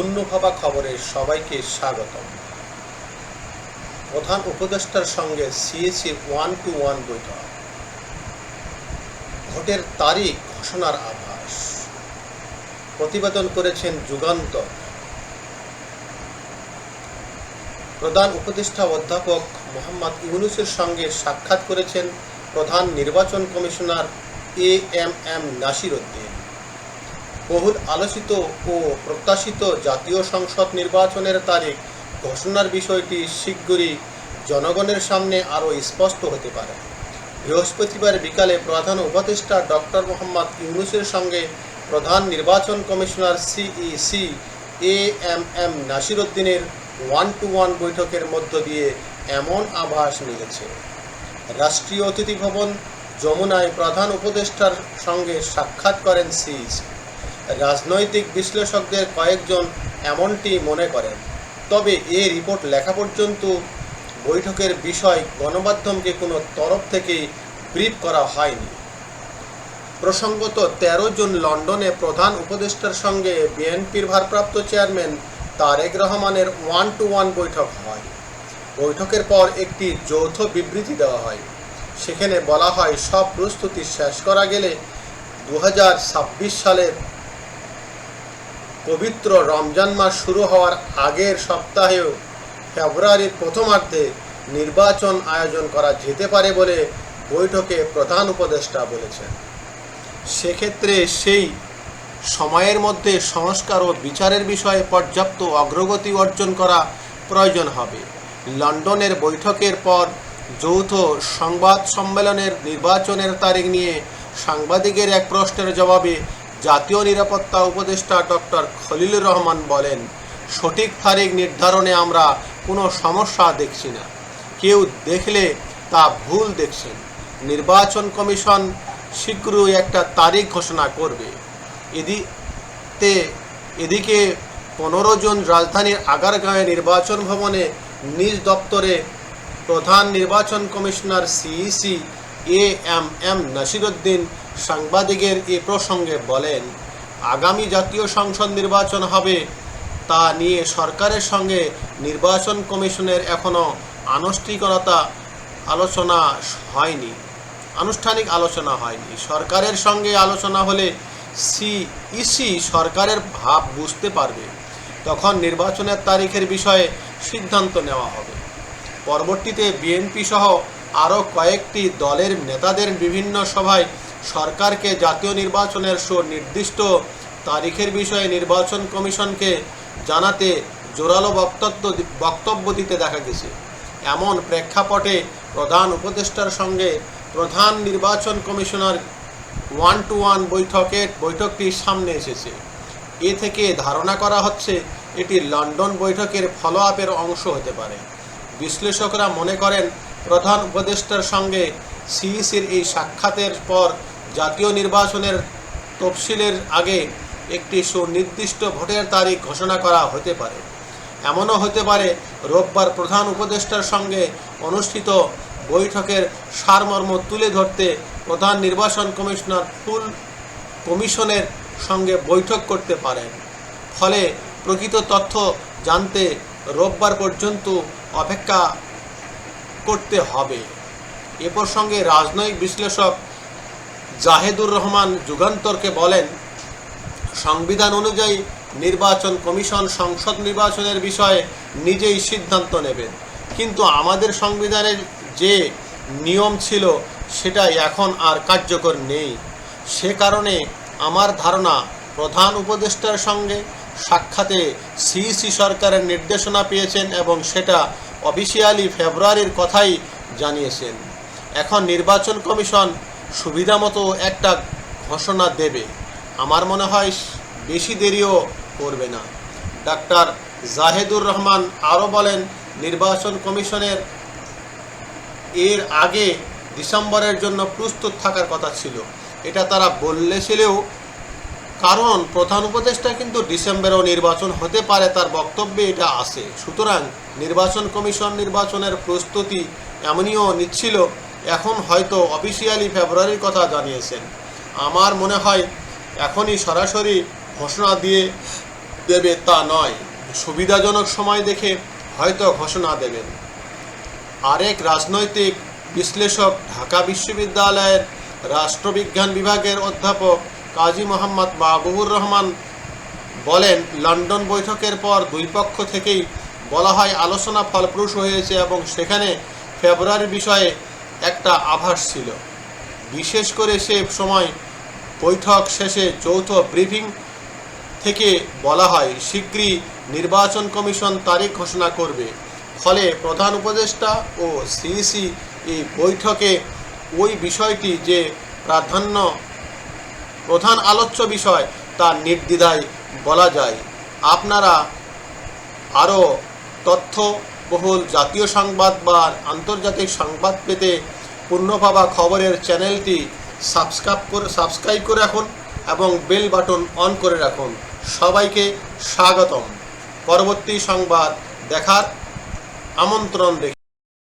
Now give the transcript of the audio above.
অনুভবা খবরে সবাইকে স্বাগতম। প্রধান উপদেষ্টার সঙ্গে সিএসির ওয়ান টু ওয়ান বৈঠক। ভোটের তারিখ ঘোষণার আভাস। প্রতিবেদন করেছেন যুগান্তর। প্রধান উপদেষ্টা অধ্যাপক মোহাম্মদ ইউনুসের সঙ্গে সাক্ষাৎ করেছেন প্রধান নির্বাচন commissioner A M M Nasir Uddin বহুল আলোচিত ও প্রত্যাশিত জাতীয় সংসদ নির্বাচনের তারিখ ঘোষণার বিষয়টি শীঘ্রই জনগণের সামনে আরও স্পষ্ট হতে পারে। বৃহস্পতিবার বিকালে প্রধান উপদেষ্টা ডক্টর মোহাম্মদ ইউনুসের সঙ্গে প্রধান নির্বাচন commissioner CEC A M M Nasir উদ্দিনের ওয়ান টু ওয়ান বৈঠকের মধ্য দিয়ে এমন আভাস মিলেছে। রাষ্ট্রীয় অতিথি ভবন যমুনায় প্রধান উপদেষ্টার সঙ্গে সাক্ষাৎ করেন সিইসি রাজনৈতিক বিশ্লেষকদের কয়েকজন এমনটি মনে করেন। তবে এ রিপোর্ট লেখা পর্যন্ত বৈঠকের বিষয় গণমাধ্যমকে কোনো তরফ থেকে ব্রিফ করা হয়নি। প্রসঙ্গত, তেরো জুন লন্ডনে প্রধান উপদেষ্টার সঙ্গে বিএনপির ভারপ্রাপ্ত চেয়ারম্যান তারেক রহমানের ওয়ান টু ওয়ান বৈঠক হয়। বৈঠকের পর একটি যৌথ বিবৃতি দেওয়া হয়। সেখানে বলা হয়, সব প্রস্তুতি শেষ করা গেলে দু হাজার ছাব্বিশ সালের পবিত্র রমজান মাস শুরু হওয়ার আগের সপ্তাহেও ফেব্রুয়ারির প্রথমার্ধে নির্বাচন আয়োজন করা যেতে পারে বলে বৈঠকে প্রধান উপদেষ্টা বলেছেন। সেক্ষেত্রে সেই সময়ের মধ্যে সংস্কার ও বিচারের বিষয়ে পর্যাপ্ত অগ্রগতি অর্জন করা প্রয়োজন হবে। লন্ডনের বৈঠকের পর যৌথ সংবাদ সম্মেলনের নির্বাচনের তারিখ নিয়ে সাংবাদিকের এক প্রশ্নের জবাবে জাতীয় নিরাপত্তা উপদেষ্টা ডক্টর খলিলুর রহমান বলেন, সঠিক তারিখ নির্ধারণে আমরা কোনো সমস্যা দেখছি না। কেউ দেখলে তা ভুল দেখছেন। নির্বাচন কমিশন শীঘ্রই একটা তারিখ ঘোষণা করবে। এদিকে এদিকে পনেরো জন রাজধানীর আগারগাঁয়ে নির্বাচন ভবনে নিজ দপ্তরে প্রধান নির্বাচন commissioner CEC A M M Nasiruddin সাংবাদিকের এ প্রসঙ্গে বলেন, আগামী জাতীয় সংসদ নির্বাচন হবে। তা নিয়ে সরকারের সঙ্গে নির্বাচন কমিশনের এখনও আনুষ্ঠানিকতা আলোচনা হয়নি। আনুষ্ঠানিক আলোচনা হয়নি। সরকারের সঙ্গে আলোচনা হলে সিইসি সরকারের ভাব বুঝতে পারবে। তখন নির্বাচনের তারিখের বিষয়ে সিদ্ধান্ত নেওয়া হবে। পরবর্তীতে বিএনপি সহ আরও কয়েকটি দলের নেতাদের বিভিন্ন সভায় সরকারকে জাতীয় নির্বাচনের সুনির্দিষ্ট তারিখের বিষয়ে নির্বাচন কমিশনকে জানাতে জোরালো বক্তব্য বক্তব্য দিতে দেখা গেছে। এমন প্রেক্ষাপটে প্রধান উপদেষ্টার সঙ্গে প্রধান নির্বাচন কমিশনার ওয়ান টু ওয়ান বৈঠকের বৈঠকটি সামনে এসেছে। এ থেকে ধারণা করা হচ্ছে এটি লন্ডন বৈঠকের ফলো আপের অংশ হতে পারে। বিশ্লেষকরা মনে করেন প্রধান উপদেষ্টার সঙ্গে সিইসির এই সাক্ষাতের পর জাতীয় নির্বাচনের তফসিলের আগে একটি সুনির্দিষ্ট ভোটের তারিখ ঘোষণা করা হতে পারে। এমনও হতে পারে, রোববার প্রধান উপদেষ্টার সঙ্গে অনুষ্ঠিত বৈঠকের সারমর্ম তুলে ধরতে প্রধান নির্বাচন কমিশনার ফুল কমিশনের সঙ্গে বৈঠক করতে পারেন। ফলে প্রকৃত তথ্য জানতে রোববার পর্যন্ত অপেক্ষা করতে হবে। এ প্রসঙ্গে রাজনৈতিক বিশ্লেষক জাহেদুর রহমান যুগান্তরকে বলেন, সংবিধান অনুযায়ী নির্বাচন কমিশন সংসদ নির্বাচনের বিষয়ে নিজেই সিদ্ধান্ত নেবেন। কিন্তু আমাদের সংবিধানের যে নিয়ম ছিল সেটা এখন আর কার্যকর নেই। সে কারণে আমার ধারণা, প্রধান উপদেষ্টার সঙ্গে সাক্ষাতে সিইসি সরকারের নির্দেশনা পেয়েছেন এবং সেটা অফিসিয়ালি ফেব্রুয়ারির কথাই জানিয়েছেন। এখন নির্বাচন কমিশন সুবিধামতো একটা ঘোষণা দেবে। আমার মনে হয় বেশি দেরিও করবে না। ডাক্তার জাহেদুর রহমান আরও বলেন, নির্বাচন কমিশনের এর আগে ডিসেম্বরের জন্য প্রস্তুত থাকার কথা ছিল। এটা তারা বলেছিলেও কারণ প্রধান উপদেষ্টা কিন্তু ডিসেম্বরেও নির্বাচন হতে পারে তার বক্তব্যে এটা আছে। সুতরাং নির্বাচন কমিশন নির্বাচনের প্রস্তুতি এমনিও নিচ্ছিল, এখন হয়তো অফিসিয়ালি ফেব্রুয়ারির কথা জানিয়েছেন। আমার মনে হয় এখনই সরাসরি ঘোষণা দিয়ে দেবে তা নয়। সুবিধাজনক সময় দেখে হয়তো ঘোষণা দেবেন। আরেক রাজনৈতিক বিশ্লেষক ঢাকা বিশ্ববিদ্যালয়ের রাষ্ট্রবিজ্ঞান বিভাগের অধ্যাপক কাজী মোহাম্মদ মাহবুবুর রহমান বলেন, লন্ডন বৈঠকের পর দুই পক্ষ থেকেই বলা হয় আলোচনা ফলপ্রসূ হয়েছে এবং সেখানে ফেব্রুয়ারি বিষয়ে একটা আভাস ছিল। বিশেষ করে সে সময় বৈঠক শেষে যৌথ ব্রিফিং থেকে বলা হয় শীঘ্রই নির্বাচন কমিশন তারিখ ঘোষণা করবে। ফলে প্রধান উপদেষ্টা ও সিইসি এই বৈঠকে ওই বিষয়টি যে প্রাধান্য প্রধান আলোচ্য বিষয় তা নির্দ্বিধায় বলা যায়। আপনারা আরও তথ্য বহুল জাতীয় সংবাদ বা আন্তর্জাতিক সংবাদ পেতে পূর্ণপাবা খবরের চ্যানেলটি সাবস্ক্রাইব করে সাবস্ক্রাইব করে রাখুন এবং বেল বাটন অন করে রাখুন। সবাইকে স্বাগতম। পরবর্তী সংবাদ দেখার আমন্ত্রণ রেখে